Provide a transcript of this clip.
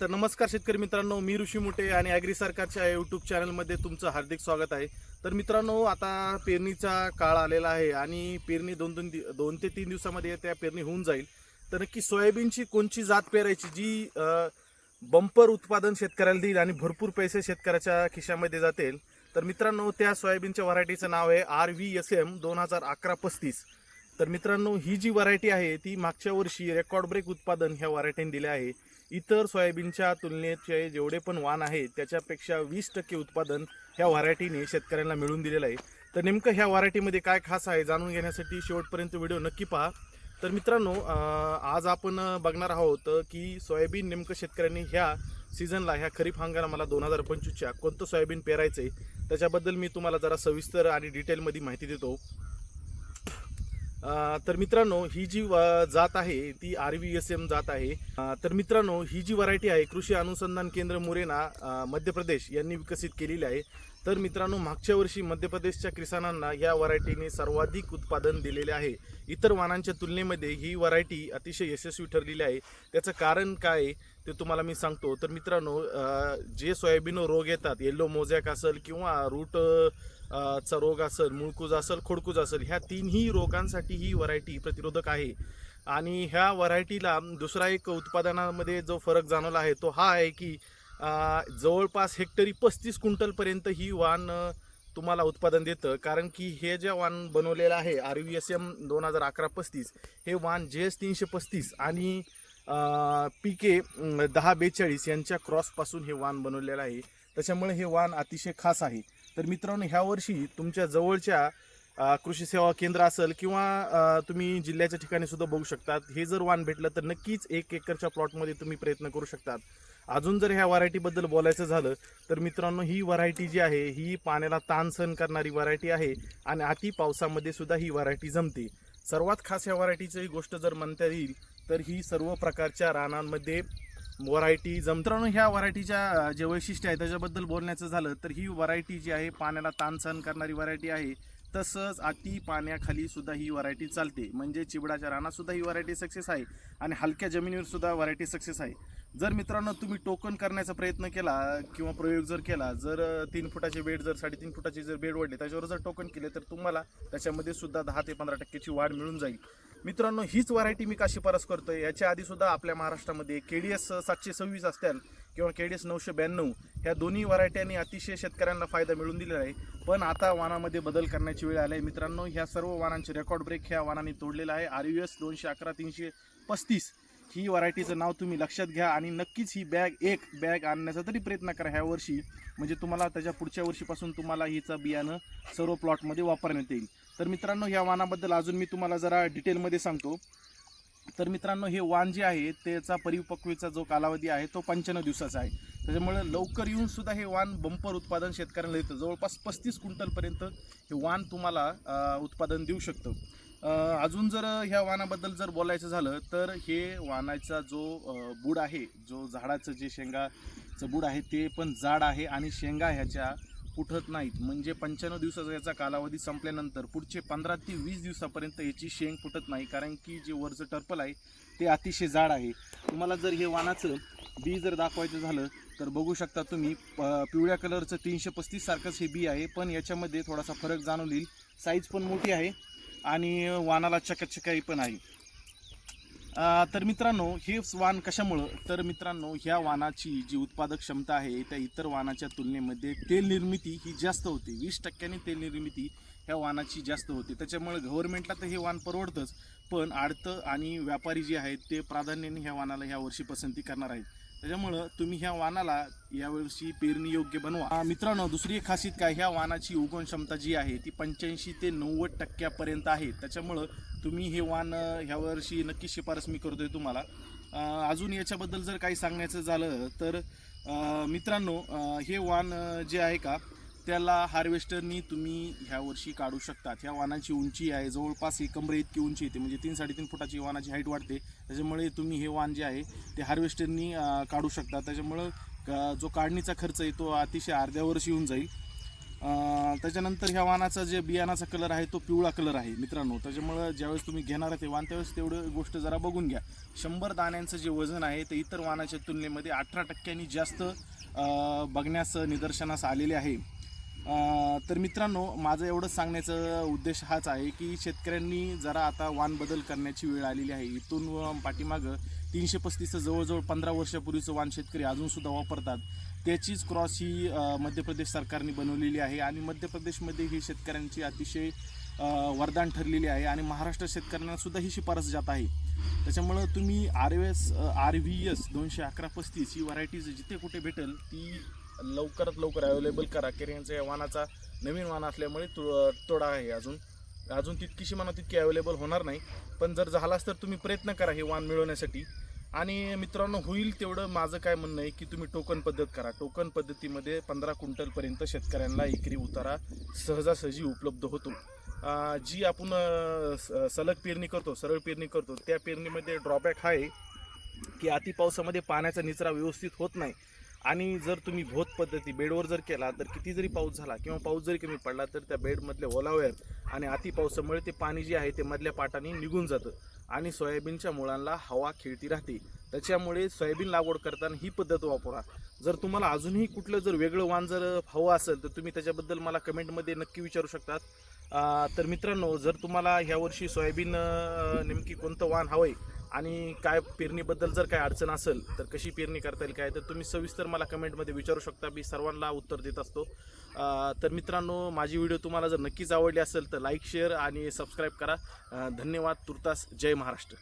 तर नमस्कार शेतकरी मित्रांनो मी ऋषी मुटे आणि ॲग्री सरकारच्या यूट्यूब चॅनलमध्ये तुमचं हार्दिक स्वागत आहे. तर मित्रांनो आता पेरणीचा काळ आलेला आहे आणि पेरणी दोन दोन दि दोन ते तीन दिवसामध्ये त्या पेरणी होऊन जाईल. तर नक्की सोयाबीनची कोणची जात पेरायची जी बंपर उत्पादन शेतकऱ्याला देईल आणि भरपूर पैसे शेतकऱ्याच्या खिशामध्ये जातील. तर मित्रांनो त्या सोयाबीनच्या व्हरायटीचं नाव आहे आर व्ही एस एम दोन हजार अकरा पस्तीस. तर मित्रांनो ही जी व्हरायटी आहे ती मागच्या वर्षी रेकॉर्ड ब्रेक उत्पादन ह्या व्हरायटीने दिले आहे. इतर सोयाबीनच्या तुलनेचे जेवढे पण वाण आहे त्याच्यापेक्षा वीस टक्के उत्पादन ह्या व्हरायटीने शेतकऱ्यांना मिळून दिलेलं आहे. तर नेमकं ह्या व्हरायटीमध्ये काय खास आहे जाणून घेण्यासाठी शेवटपर्यंत व्हिडिओ नक्की पहा. तर मित्रांनो आज आपण बघणार आहोत की सोयाबीन नेमकं शेतकऱ्यांनी ह्या सीझनला ह्या खरीप हंगामाला दोन हजार पंचवीसच्या कोणतं सोयाबीन पेरायचं आहे त्याच्याबद्दल मी तुम्हाला जरा सविस्तर आणि डिटेलमध्ये माहिती देतो. तर मित्रांनो ही जी व- जात आहे ती आर व्ही एस एम जात आहे. तर मित्रांनो ही जी व्हरायटी आहे कृषी अनुसंधान केंद्र मुरेना मध्य प्रदेश यांनी विकसित केलेली आहे. तर मित्रांनो मागच्या वर्षी मध्य प्रदेशच्या किसानांना या व्हरायटीने सर्वाधिक उत्पादन दिलेले आहे. इतर वाणांच्या तुलनेमध्ये ही व्हरायटी अतिशय यशस्वी ठरलेली आहे. त्याचं कारण काय ते तुम्हाला मी सांगतो. तर मित्रांनो जे सोयाबीन रोग येतात येल्लो मोझॅक असेल किंवा रूट चा रोग असेल मुळकूज असेल खोडकूज असेल ह्या तीनही रोगांसाठी ही व्हरायटी प्रतिरोधक आहे. आणि ह्या व्हरायटीला दुसरा एक उत्पादनामध्ये जो फरक जाणवला आहे तो हा आहे की जवळपास हेक्टरी पस्तीस क्विंटलपर्यंत ही वाण तुम्हाला उत्पादन देतं. कारण की हे जे वाण बनवलेलं आहे आर व्ही एस एम दोन हजार अकरा पस्तीस हे वाण जे एस तीनशे पस्तीस आणि पी के दहा बेचाळीस यांच्या क्रॉसपासून हे वाण बनवलेलं आहे. त्याच्यामुळे हे वाण अतिशय खास आहे. तर मित्रांनो ह्या वर्षी तुमच्या जवळच्या कृषी सेवा केंद्र असेल किंवा तुम्ही जिल्ह्याच्या ठिकाणी सुद्धा बघू शकतात. हे जर वाण भेटलं तर नक्कीच एक एकरच्या प्लॉटमध्ये तुम्ही प्रयत्न करू शकतात. अजून जर ह्या व्हरायटीबद्दल बोलायचं झालं तर मित्रांनो ही व्हरायटी जी आहे ही पाण्याला ताण सहन करणारी व्हरायटी आहे आणि अति पावसामध्ये सुद्धा ही व्हरायटी जमते. सर्वात खास या व्हरायटीची गोष्ट जर म्हणता येईल तर ही सर्व प्रकारच्या रानांमध्ये व्हरायटी जमत्रानो ह्या व्हरायटीच्या जे वैशिष्ट्य आहे त्याच्याबद्दल बोलण्याचं झालं तर ही व्हरायटी जी आहे पाण्याला ताण सहन करणारी व्हरायटी आहे. तसंच अति पाण्याखाली सुद्धा ही व्हरायटी चालते. म्हणजे चिबडाच्या रानातसुद्धा ही व्हरायटी सक्सेस आहे आणि हलक्या जमिनीवर सुद्धा व्हरायटी सक्सेस आहे. जर मित्रांनो तुम्ही टोकन करण्याचा प्रयत्न केला किंवा प्रयोग जर केला जर तीन फुटाचे बेड जर साडेतीन फुटाचे जर बेड वाढले त्याच्यावर जर टोकन केले तर तुम्हाला त्याच्यामध्ये सुद्धा दहा ते पंधरा टक्क्याची वाढ मिळून जाईल. मित्रांनो हीच व्हरायटी मी का शिफारस करतोय. याच्या आधी सुद्धा आपल्या महाराष्ट्रामध्ये के डी एस सातशे सव्वीस असतील किंवा के डी एस नऊशे ब्याण्णव ह्या दोन्ही व्हरायट्यांनी अतिशय शेतकऱ्यांना फायदा मिळून दिलेला आहे. पण आता वानामध्ये बदल करण्याची वेळ आली आहे. मित्रांनो ह्या सर्व वाहनांचे रेकॉर्ड ब्रेक ह्या वाहनाने तोडलेला आहे. आर यू एस दोनशे अकरा तीनशे पस्तीस ही व्हरायटीचं नाव तुम्ही लक्षात घ्या आणि नक्कीच ही बॅग एक बॅग आणण्याचा तरी प्रयत्न करा ह्या वर्षी. म्हणजे तुम्हाला त्याच्या पुढच्या वर्षीपासून तुम्हाला हिचं बियाणं सर्व प्लॉटमध्ये वापरण्यात येईल. तर मित्रांनो ह्या वाणाबद्दल अजून मी तुम्हाला जरा डिटेलमध्ये सांगतो. तर मित्रांनो हे वाण जे आहे त्याचा परिपक्वेचा जो कालावधी आहे तो पंच्याण्णव दिवसाचा आहे. त्याच्यामुळे लवकर येऊन सुद्धा हे वाण बंपर उत्पादन शेतकऱ्यांना देतं. जवळपास पस्तीस क्विंटलपर्यंत हे वाण तुम्हाला उत्पादन देऊ शकतं. अजून जर ह्या वाणाबद्दल जर बोलायचं झालं तर हे वाणाचा जो बूड आहे जो झाडाचं जे शेंगाचं बूड आहे ते पण जाड आहे आणि शेंगा ह्याच्या कुठत नाहीत. म्हणजे पंच्याण्णव दिवसाचा याचा कालावधी संपल्यानंतर पुढचे पंधरा ते वीस दिवसापर्यंत याची शेंग फुटत नाही. कारण की जे वरचं टर्पल आहे ते अतिशय जाड आहे. तुम्हाला जर हे वाणाचं बी जर दाखवायचं झालं तर बघू शकता तुम्ही प- पिवळ्या कलरचं तीनशे पस्तीस सारखंच हे बी आहे. पण याच्यामध्ये थोडासा फरक जाणून येईल साईज पण मोठी आहे आणि वाणाला चकचकाई पण आहे. तर मित्रांनो हे वाण कशामुळं? तर मित्रांनो ह्या वाणाची जी उत्पादक क्षमता आहे त्या इतर वाणाच्या तुलनेमध्ये तेल निर्मिती ही जास्त होते. वीस टक्क्यांनी तेल निर्मिती ह्या वाणाची जास्त होते. त्याच्यामुळे गव्हर्नमेंटला तर हे वाण परवडतंच पण आडतं आणि व्यापारी जे आहेत ते प्राधान्याने ह्या वाणाला ह्या वर्षी पसंती करणार आहेत. त्याच्यामुळं तुम्ही ह्या वानाला यावर्षी पेरणी योग्य बनवा. मित्रांनो दुसरी एक खासियत काय? ह्या वानाची उगवण क्षमता जी आहे ती पंच्याऐंशी ते नव्वद टक्क्यापर्यंत आहे. त्याच्यामुळं तुम्ही हे वाण ह्यावर्षी ह्या वर्षी नक्की शिफारस मी करतोय तुम्हाला. अजून याच्याबद्दल जर काही सांगायचं झालं तर मित्रांनो हे वाण जे आहे का त्याला हार्वेस्टरनी तुम्ही ह्या वर्षी काढू शकतात. ह्या वाहनाची उंची आहे जवळपास ही कमरे इतकी उंची येते. म्हणजे तीन साडेतीन फुटाची वाहनाची हाईट वाढते. त्याच्यामुळे तुम्ही हे वाहन जे आहे ते हार्वेस्टरनी काढू शकता. त्याच्यामुळं जो काढणीचा खर्च आहे तो अतिशय अर्ध्यावरच येऊन जाईल. त्याच्यानंतर ह्या वाहनाचा जे बियाणाचा कलर आहे तो पिवळा कलर आहे मित्रांनो. त्याच्यामुळं ज्यावेळेस तुम्ही घेणार आहे ते वाहन त्यावेळेस तेवढं गोष्ट जरा बघून घ्या. शंभर दाण्यांचं जे वजन आहे ते इतर वाहनाच्या तुलनेमध्ये अठरा टक्क्यांनी जास्त बघण्यास निदर्शनास आलेले आहे. तर मित्रांनो माझं एवढंच सांगण्याचा उद्देश हाच आहे की शेतकऱ्यांनी जरा आता वान बदल करण्याची वेळ आलेली आहे. इथून पाठीमागं तीनशे पस्तीसचं जवळजवळ पंधरा वर्षापूर्वीचं वाण शेतकरी अजूनसुद्धा वापरतात. त्याचीच क्रॉस ही मध्य प्रदेश सरकारने बनवलेली आहे आणि मध्य प्रदेशमध्ये ही शेतकऱ्यांची अतिशय वरदान ठरलेली आहे आणि महाराष्ट्र शेतकऱ्यांना सुद्धा ही शिफारस जात आहे. त्याच्यामुळं तुम्ही R S R V S दोनशे अकरा पस्तीस ही व्हरायटीज जिथे कुठे भेटेल ती लवकरात लवकर अवेलेबल करा. कारण यांचा या वाहनाचा नवीन वाहन असल्यामुळे तो तोडा आहे अजून. अजून तितकीशी म्हणा तितकी अवेलेबल होणार नाही. पण जर झालाच तर तुम्ही प्रयत्न करा हे वाहन मिळवण्यासाठी. आणि मित्रांनो होईल तेवढं माझं काय म्हणणं आहे की तुम्ही टोकन पद्धत करा. टोकन पद्धतीमध्ये पंधरा क्विंटलपर्यंत शेतकऱ्यांना एकरी उतारा सहजासहजी उपलब्ध होतो. जी आपण स- सलग पेरणी करतो सरळ पेरणी करतो त्या पेरणीमध्ये ड्रॉबॅक हा आहे की अति पावसामध्ये पाण्याचा निचरा व्यवस्थित होत नाही. आणि जर तुम्ही भोत पद्धती बेडवर जर केला तर किती जरी पाऊस झाला किंवा पाऊस जरी कमी पडला तर त्या बेडमधल्या ओलाव्यात आणि अति पावसामुळे ते पाणी जे आहे ते मधल्या पाटाने निघून जातं आणि सोयाबीनच्या मुळांना हवा खेळती राहते. त्याच्यामुळे सोयाबीन लागवड करताना ही पद्धत वापरा. जर तुम्हाला अजूनही कुठलं जर वेगळं वाण जर हवं असेल तर तुम्ही त्याच्याबद्दल मला कमेंटमध्ये नक्की विचारू शकतात. तर मित्रांनो जर तुम्हाला ह्या वर्षी सोयाबीन नेमकी कोणतं वाण हवं आहे आणि काय पेरणीबद्दल जर काय अडचण असेल तर कशी पेरणी करता येईल काय? तर तुम्ही सविस्तर मला कमेंटमध्ये विचारू शकता. मी सर्वांना उत्तर देत असतो. तर मित्रांनो माझी व्हिडिओ तुम्हाला जर नक्कीच आवडली असेल तर लाईक शेअर आणि सबस्क्राईब करा. धन्यवाद. तुर्तास जय महाराष्ट्र.